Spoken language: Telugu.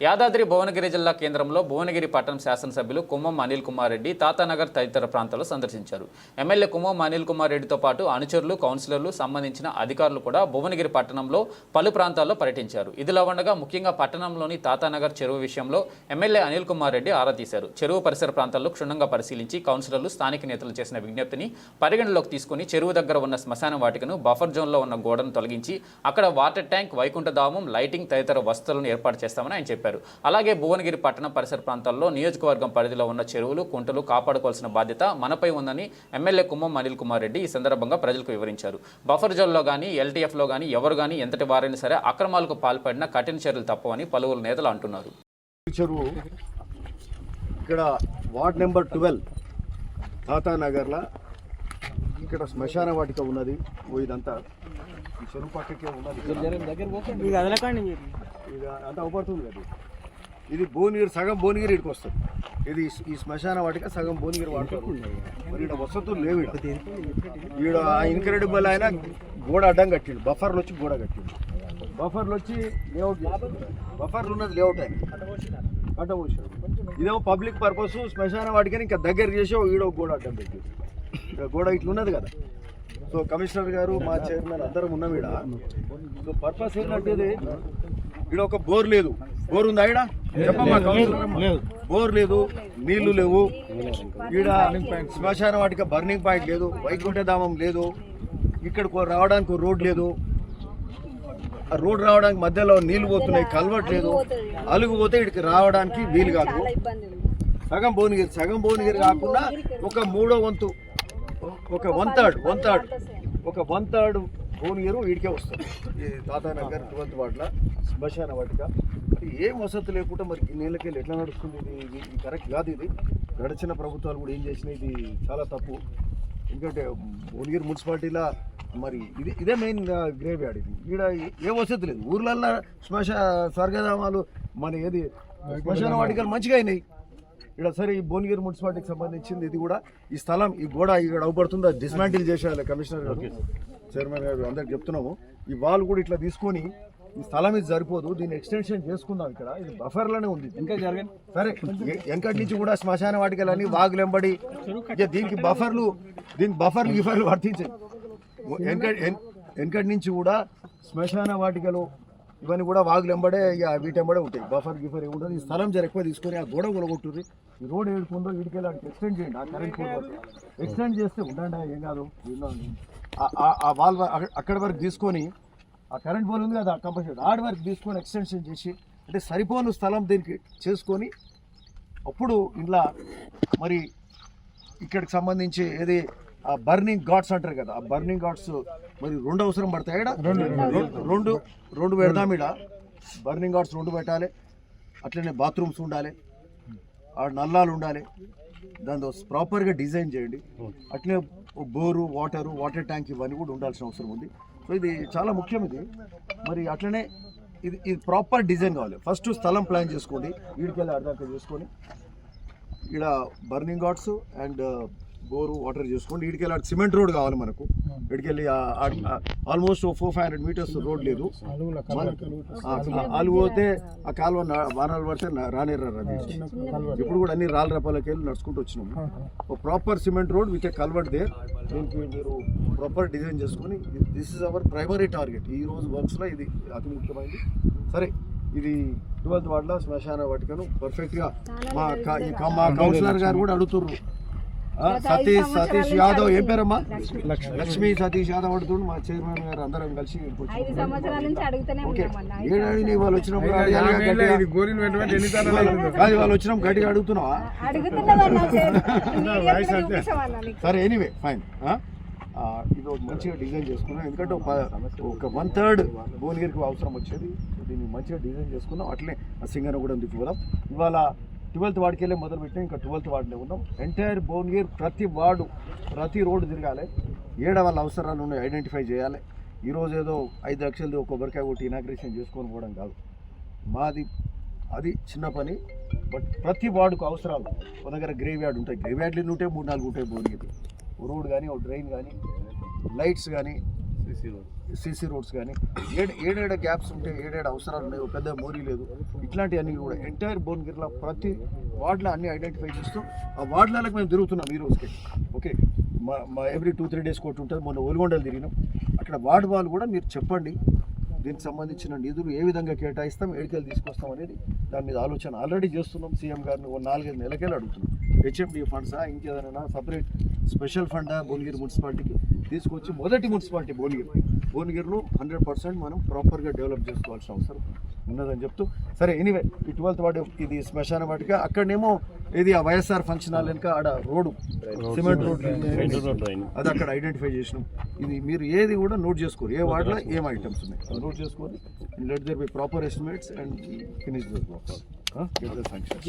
యాదాద్రి భువనగిరి జిల్లా కేంద్రంలో భువనగిరి పట్టణం శాసనసభ్యులు కుమ్మం అనిల్ కుమార్ రెడ్డి తాతానగర్ తదితర ప్రాంతాల్లో సందర్శించారు. ఎమ్మెల్యే కుమ్మం అనిల్ కుమార్ రెడ్డితో పాటు అనుచరులు కౌన్సిలర్లు సంబంధించిన అధికారులు కూడా భువనగిరి పట్టణంలో పలు ప్రాంతాల్లో పర్యటించారు. ఇదిలా ఉండగా ముఖ్యంగా పట్టణంలోని తాతానగర్ చెరువు విషయంలో ఎమ్మెల్యే అనిల్ కుమార్ రెడ్డి ఆరా తీశారు. చెరువు పరిసర ప్రాంతాల్లో క్షుణ్ణంగా పరిశీలించి కౌన్సిలర్లు స్థానిక నేతలు చేసిన విజ్ఞప్తిని పరిగణలోకి తీసుకుని చెరువు దగ్గర ఉన్న శ్మశాన వాటికను బఫర్ జోన్లో ఉన్న గోడను తొలగించి అక్కడ వాటర్ ట్యాంక్ వైకుంఠధామం లైటింగ్ తదితర వసతులను ఏర్పాటు చేస్తామని ఆయన చెప్పారు. చెప్పారు అలాగే భువనగిరి పట్టణ పరిసర ప్రాంతాల్లో నియోజకవర్గం పరిధిలో ఉన్న చెరువులు కుంటలు కాపాడుకోవాల్సిన బాధ్యత మనపై ఉందని ఎమ్మెల్యే కుమ్మం అనిల్ కుమార్ రెడ్డి ఈ సందర్భంగా ప్రజలకు వివరించారు. బఫర్ జోన్లో కానీ ఎల్టీఎఫ్లో కానీ ఎవరు కానీ ఎంతటి వారైనా సరే అక్రమాలకు పాల్పడిన కఠిన చర్యలు తప్పవని పలువురు నేతలు అంటున్నారు. చెరువు ఇక్కడ వార్డ్ నెంబర్ ట్వెల్వ్ తాతానగర్లో ఇక్కడ శ్మశాన వాటిక ఉన్నది. ఇదంతా ఈ చెరువు పక్కకే ఉన్నది ఇది అంతా అవపడుతుంది కదా ఇది. భువనగిరి సగం భువనగిరి ఇక్కడికి వస్తుంది. ఇది ఈ శ్మశాన వాటిక సగం భువనగిరి వాడతారు మరి ఇక్కడ వసతులు లేవు ఈడ. ఇన్క్రెడిబుల్ ఆయన గోడ అడ్డం కట్టిండు. బఫర్లు వచ్చి గోడ కట్టిండు. బఫర్లు వచ్చి లేఅవుట్ బఫర్లు ఉన్నది లేఅవుట్. ఆయన కట్టబోసాడు ఇదేమో పబ్లిక్ పర్పస్ శ్మశాన వాటికని ఇంకా దగ్గర చేసి ఈడో గోడ అడ్డం పెట్టి ఇక గోడ ఇట్లున్నది కదా. సో కమిషనర్ గారు మా చైర్మన్ అందరం ఉన్నాం ఈడ. సో పర్పస్ ఏంటంటే ఇది ఈడ ఒక బోర్ లేదు. బోర్ ఉందా ఈడ? చెప్పమ్మా బోర్ లేదు నీళ్ళు లేవు. ఈడ శ్మశాన వాటిక బర్నింగ్ పాయింట్ లేదు వైకుంఠధామం లేదు. ఇక్కడికి రావడానికి రోడ్ లేదు. ఆ రోడ్ రావడానికి మధ్యలో నీళ్ళు పోతున్నాయి కలవట్ లేదు. అలుగు పోతే ఇక్కడికి రావడానికి వీలు కాదు. సగం భువనగిరి సగం భువనగిరి కాకుండా ఒక మూడో వంతు ఒక వన్ థర్డ్ వన్ థర్డ్. ఒక వన్ థర్డ్ భువనగిరి వీడికే వస్తుంది. ఈ తాతానగర్ ట్వెల్త్ వార్డుల శ్మశాన వాటిక. మరి ఏం వసతి లేకుండా మరి ఈ నీళ్ళకెళ్ళి ఎట్లా నడుస్తుంది ఇది? ఇది కరెక్ట్ కాదు ఇది. గడిచిన ప్రభుత్వాలు కూడా ఏం చేసినాయి ఇది చాలా తప్పు. ఎందుకంటే భువనగిరి మున్సిపాలిటీలో మరి ఇది ఇదే మెయిన్ గ్రేవ్ యార్డ్ ఇది. ఈడ ఏ వసతి లేదు. ఊర్లల్లో శ్మశ స్వర్గధామాలు మన ఏది? శ్మశాన వాటికలు మంచిగా అయినాయి. ఇక్కడ సరే ఈ భువనగిరి మున్సిపాలిటీకి సంబంధించింది ఇది కూడా ఈ స్థలం ఈ గోడ ఇక్కడ అవపడుతుందో? డిస్మాంటిల్ చేసేయాలి కమిషనర్ గారు. చైర్మన్ గారు అందరికి చెప్తున్నాము. ఈ వాల్ కూడా ఇట్లా తీసుకొని ఈ స్థలం ఇది సరిపోదు దీన్ని ఎక్స్టెన్షన్ చేసుకుందాం ఇక్కడ. ఇది బఫర్లోనే ఉంది. ఇంకా జరగండి సరే ఎ- వెనకటి నుంచి కూడా శ్మశాన వాటికలని వాగులెంబడి దీనికి బఫర్లు దీనికి బఫర్లు గిఫర్లు వర్తించాయి. వెనకటి నుంచి కూడా శ్మశాన వాటికలు ఇవన్నీ కూడా వాగులెంబడే ఇక వీటెంబడే ఉంటాయి. బఫర్ గిఫర్ ఏమి ఈ స్థలం జర ఎక్కువ తీసుకొని ఆ గోడ కొలగొట్టుర్రి ఈ రోడ్ ఏడుకుందో వీటికెళ్ళి అక్కడికి ఎక్స్టెండ్ చేయండి. ఆ కరెంట్ పోల్ ఎక్స్టెండ్ చేస్తే ఉండండి ఏం కాదు. ఆ- వాల్ అక్కడ- అక్కడి వరకు తీసుకొని ఆ కరెంట్ పోల్ ఉంది కదా కంపల్సరీ ఆడి వరకు తీసుకొని ఎక్స్టెన్షన్ చేసి అంటే సరిపోను స్థలం దీనికి చేసుకొని అప్పుడు ఇంట్లో మరి ఇక్కడికి సంబంధించి ఏది ఆ బర్నింగ్ ఘాట్స్ అంటారు కదా ఆ బర్నింగ్ ఘాట్స్ మరి రెండు అవసరం పడతాయి? రెండు రెండు పెడదాం ఈడ. బర్నింగ్ ఘాట్స్ రెండు పెట్టాలి అట్లనే బాత్రూమ్స్ ఉండాలి ఆ నల్లాలు ఉండాలి. దాంతో ప్రాపర్గా డిజైన్ చేయండి. అట్లనే బోరు వాటరు వాటర్ ట్యాంక్ ఇవన్నీ కూడా ఉండాల్సిన అవసరం ఉంది. సో ఇది చాలా ముఖ్యం ఇది. మరి అట్లనే ఇది ఇది ప్రాపర్ డిజైన్ కావాలి. ఫస్ట్ స్థలం ప్లాన్ చేసుకోండి. వీడికెళ్ళి అర్ధాక చేసుకొని. ఇక్కడ burning ghats and bore water చేసుకోండి. వీడికెళ్ళి అటు సిమెంట్ రోడ్ కావాలి మనకు. వీడికెళ్ళి almost four five hundred metres road లేదు. వాళ్ళు పోతే ఆ కాలువ వానాలు పడితే నా- రానే రారు అది ఇప్పుడు కూడా అన్ని రాళ్ళ రపాలకి వెళ్ళి నడుచుకుంటూ వచ్చినాము. ఒక proper cement road with a culvert they. దీనికి మీరు ప్రాపర్ డిజైన్ చేసుకొని this is our primary target ఈ రోజు వర్క్స్లో ఇది అతి ముఖ్యమైనది. సరే ఇది ట్వెల్త్ వార్డులో శ్మశాన వాటికను పర్ఫెక్ట్గా మా కౌన్సిలర్ గారు కూడా అడుగుతుర్రు ఆ, సతీష్ సతీష్ యాదవ్ ఏం పేరమ్మా? లక్ష్మీ. సతీష్ యాదవ్ అడుగుతుండు మా చైర్మన్ గారు అందరం కలిసి ఏడాది వాళ్ళు వచ్చినప్పుడు. కాదు వాళ్ళు వచ్చినప్పుడు గట్టిగా అడుగుతున్నావా? సరే ఎనీవే ఫైన్ ఇది ఒక మంచిగా డిజైన్ చేసుకున్నాం. ఎందుకంటే ఒక వన్ థర్డ్ భువనగిరికి అవసరం వచ్చేది. దీన్ని మంచిగా డిజైన్ చేసుకున్నాం. అట్లనే ఆ సింగర్ కూడా దిక్కుపోదాం ఇవాళ ట్వెల్త్ వార్డుకి వెళ్ళి మొదలు పెట్టాం ఇంకా ట్వెల్త్ వార్డులో ఉన్నాం. ఎంటైర్ భువనగిరి ప్రతి వార్డు ప్రతి రోడ్డు తిరగాలి. ఏడ వాళ్ళ అవసరాలు ఉన్నాయి ఐడెంటిఫై చేయాలి. ఈరోజు ఏదో ఐదు లక్షలది కొబ్బరికాయ కొట్టి ఇనాగ్రేషన్ చేసుకొని పోవడం కాదు. మాది అది చిన్న పని బట్ ప్రతి వార్డుకు అవసరాలు. ఒక దగ్గర గ్రేవ్ యార్డ్ ఉంటాయి. గ్రేవ్ యార్డ్లు ఉంటాయి మూడు నాలుగు ఉంటాయి భువనగిరి రోడ్ కానీ ఒక డ్రైన్ కానీ లైట్స్ కానీ సీసీ రోడ్స్. కానీ ఏడు ఏడేడ గ్యాప్స్ ఉంటే ఏడేడ అవసరాలు ఉన్నాయి పెద్ద మోరీ లేదు. ఇట్లాంటివన్నీ కూడా ఎంటైర్ భువనగిరిలో ప్రతి వార్డులో అన్ని ఐడెంటిఫై చేస్తూ ఆ వార్డులకు మేము తిరుగుతున్నాం ఈ రోజుకి. ఓకే మా మా ఎవ్రీ టూ త్రీ డేస్ కొట్టు ఉంటుంది. మొన్న ఒలిగొండలు తిరిగినాం. అక్కడ వార్డు వాళ్ళు కూడా మీరు చెప్పండి దీనికి సంబంధించిన నిధులు ఏ విధంగా కేటాయిస్తాం ఎడికలు తీసుకొస్తాం అనేది దాని మీద ఆలోచన ఆల్రెడీ చేస్తున్నాం. సీఎం గారిని ఓ నాలుగైదు నెలకెళ్ళి అడుగుతున్నాం. హెచ్ఎండి ఫండ్సా ఇంకేదైనా సపరేట్ స్పెషల్ ఫండా భువనగిరి మున్సిపాలిటీకి. తీసుకొచ్చి మొదటి మున్సిపాలిటీ భువనగిరి. భువనగిరిలో హండ్రెడ్ పర్సెంట్ మనం ప్రాపర్గా డెవలప్ చేసుకోవాల్సిన అవసరం ఉన్నదని చెప్తూ సరే ఎనీవే ఈ ట్వెల్త్ వార్డు ఇది శ్మశాన వాటిక అక్కడనేమో ఇది ఆ వైఎస్ఆర్ ఫంక్షన్ హాల్ వెనుక ఆడ రోడ్డు సిమెంట్ రోడ్ అది అక్కడ ఐడెంటిఫై చేసినాం. ఇది మీరు ఏది కూడా నోట్ చేసుకోరు. ఏ వార్డులో ఏం ఐటమ్స్ ఉన్నాయి? నోట్ చేసుకోవాలి let there be proper estimates and finish this box sanction